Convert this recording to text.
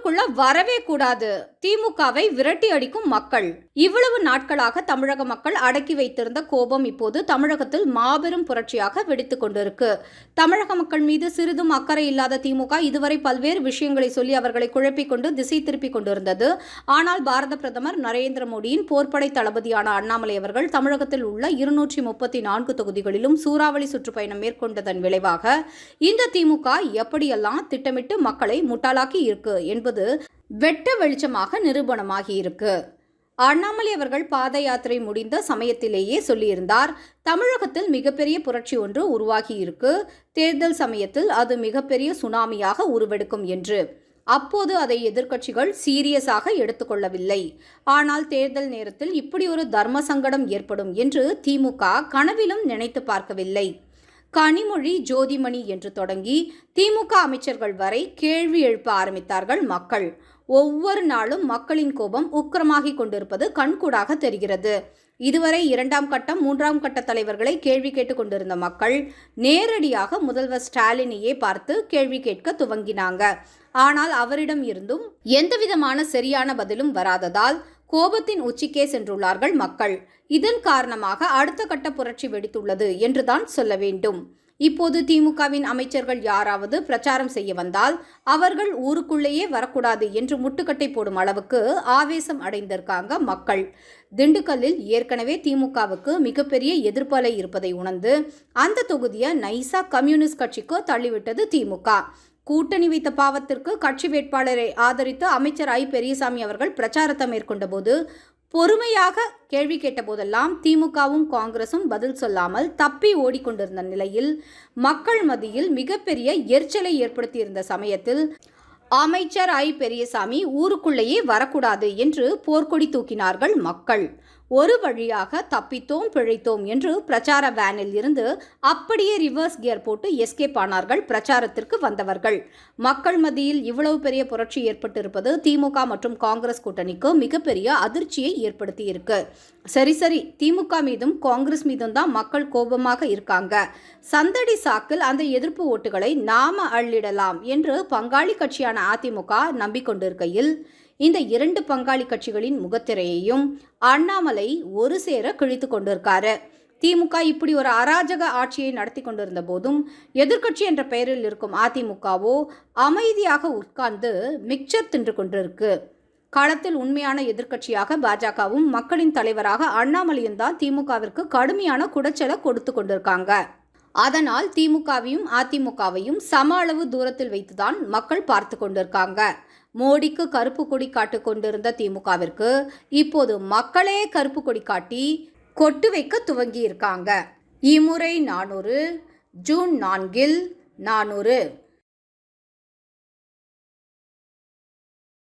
இவங்க ஊருக்குள்ள வரவே கூடாது. திமுகவை விரட்டி அடிக்கும் மக்கள். இவ்வளவு நாட்களாக தமிழக மக்கள் அடக்கி வைத்திருந்த கோபம் இப்போது தமிழகத்தில் மாபெரும் புரட்சியாக வெடித்துக் கொண்டிருக்கு. தமிழக மக்கள் மீது சிறிதும் அக்கறை இல்லாத திமுக இதுவரை பல்வேறு விஷயங்களை சொல்லி அவர்களை குழப்பிக் கொண்டு திசை திருப்பிக் கொண்டிருந்தது. ஆனால் பாரத பிரதமர் நரேந்திர மோடியின் போர்ப்படை தளபதியான அண்ணாமலை அவர்கள் தமிழகத்தில் உள்ள இருநூற்றி முப்பத்தி நான்கு தொகுதிகளிலும் சூறாவளி சுற்றுப்பயணம் மேற்கொண்டதன் விளைவாக இந்த திமுக எப்படியெல்லாம் திட்டமிட்டு மக்களை முட்டாளாக்கி இருக்கு என்பது வெட்ட வெளிச்சமாக நிரூபணமாகியிருக்கு அண்ணாமலை அவர்கள் பாத யாத்திரை முடிந்த சமயத்திலேயே சொல்லியிருந்தார் தமிழகத்தில் மிகப்பெரிய புரட்சி ஒன்று உருவாகி இருக்கு. தேர்தல் சமயத்தில் அது மிகப்பெரிய சுனாமியாக உருவெடுக்கும் என்று. அப்போது அதை எதிர்க்கட்சிகள் சீரியஸாக எடுத்துக்கொள்ளவில்லை. ஆனால் தேர்தல் நேரத்தில் இப்படி ஒரு தர்ம சங்கடம் ஏற்படும் என்று திமுக கனவிலும் நினைத்து பார்க்கவில்லை. கனிமொழி ஜோதிமணி என்று தொடங்கி திமுக அமைச்சர்கள் வரை கேள்வி எழுப்ப ஆரம்பித்தார்கள் மக்கள். ஒவ்வொரு நாளும் மக்களின் கோபம் உக்கிரமாகிக் கொண்டிருப்பது கண்கூடாக தெரிகிறது. இதுவரை இரண்டாம் கட்டம் மூன்றாம் கட்ட தலைவர்களை கேள்வி கேட்டுக் கொண்டிருந்த மக்கள் நேரடியாக முதல்வர் ஸ்டாலினையே பார்த்து கேள்வி கேட்க துவங்கினாங்க. ஆனால் அவரிடம் இருந்தும் எந்தவிதமான சரியான பதிலும் வராததால் கோபத்தின் உச்சிக்கே சென்றுள்ளார்கள் மக்கள். இதன் காரணமாக அடுத்த கட்ட புரட்சி வெடித்துள்ளது என்றுதான் சொல்ல வேண்டும். இப்போது திமுகவின் அமைச்சர்கள் யாராவது பிரச்சாரம் செய்ய வந்தால் அவர்கள் ஊருக்குள்ளேயே வரக்கூடாது என்று முட்டுக்கட்டை போடும் அளவுக்கு ஆவேசம் அடைந்திருக்காங்க மக்கள். திண்டுக்கல்லில் ஏற்கனவே திமுகவுக்கு மிகப்பெரிய எதிர்ப்பலை இருப்பதை உணர்ந்து அந்த தொகுதியை நைசா கம்யூனிஸ்ட் கட்சிக்கு தள்ளிவிட்டது திமுக. கூட்டணி வைத்த பாவத்திற்கு கட்சி வேட்பாளரை ஆதரித்து அமைச்சர் ஐ. பெரியசாமி அவர்கள் பிரச்சாரத்தை மேற்கொண்டபோது பொறுமையாக கேள்வி கேட்டபோதெல்லாம் திமுகவும் காங்கிரசும் பதில் சொல்லாமல் தப்பி ஓடிக்கொண்டிருந்த நிலையில் மக்கள் மத்தியில் மிகப்பெரிய எரிச்சலை ஏற்படுத்தியிருந்த சமயத்தில் அமைச்சர் ஐ. பெரியசாமி ஊருக்குள்ளேயே வரக்கூடாது என்று போர்க்கொடி தூக்கினார்கள் மக்கள். ஒரு வழியாக தப்பித்தோம் பிழைத்தோம் என்று பிரச்சார வேனில் இருந்து அப்படியே ரிவர்ஸ் கியர் போட்டு எஸ்கேப் ஆனார்கள் பிரச்சாரத்திற்கு வந்தவர்கள். மக்கள் மத்தியில் இவ்வளவு பெரிய புரட்சி ஏற்பட்டிருப்பது திமுக மற்றும் காங்கிரஸ் கூட்டணிக்கு மிகப்பெரிய அதிர்ச்சியை ஏற்படுத்தி இருக்கு சரி சரி திமுக மீதும் காங்கிரஸ் மீதும் தான் மக்கள் கோபமாக இருக்காங்க. சந்தடி சாக்கில் அந்த எதிர்ப்பு ஓட்டுகளை நாம அள்ளிடலாம் என்று பங்காளி கட்சியான அதிமுக நம்பிக்கொண்டிருக்கையில் இந்த இரண்டு பங்காளி கட்சிகளின் முகத்திரையையும் அண்ணாமலை ஒரு சேர கிழித்து கொண்டிருக்காரு. திமுக இப்படி ஒரு அராஜக ஆட்சியை நடத்தி கொண்டிருந்த போதும் எதிர்க்கட்சி என்ற பெயரில் இருக்கும் அதிமுகவோ அமைதியாக உட்கார்ந்து மிக்சர் தின்று கொண்டிருக்கு. களத்தில் உண்மையான எதிர்க்கட்சியாக பாஜகவும் மக்களின் தலைவராக அண்ணாமலையும் தான் திமுகவிற்கு கடுமையான குடைச்சலை கொடுத்து கொண்டிருக்காங்க. அதனால் திமுகவையும் அதிமுகவையும் சம அளவு தூரத்தில் வைத்துதான் மக்கள் பார்த்து கொண்டிருக்காங்க. மோடிக்கு கருப்பு கொடி காட்டு கொண்டிருந்த திமுகவிற்கு இப்போது மக்களே கருப்பு கொடி காட்டி கொட்டு வைக்க துவங்கி இருக்காங்க இம்முறை நானூறு ஜூன் நான்கில் நானூறு.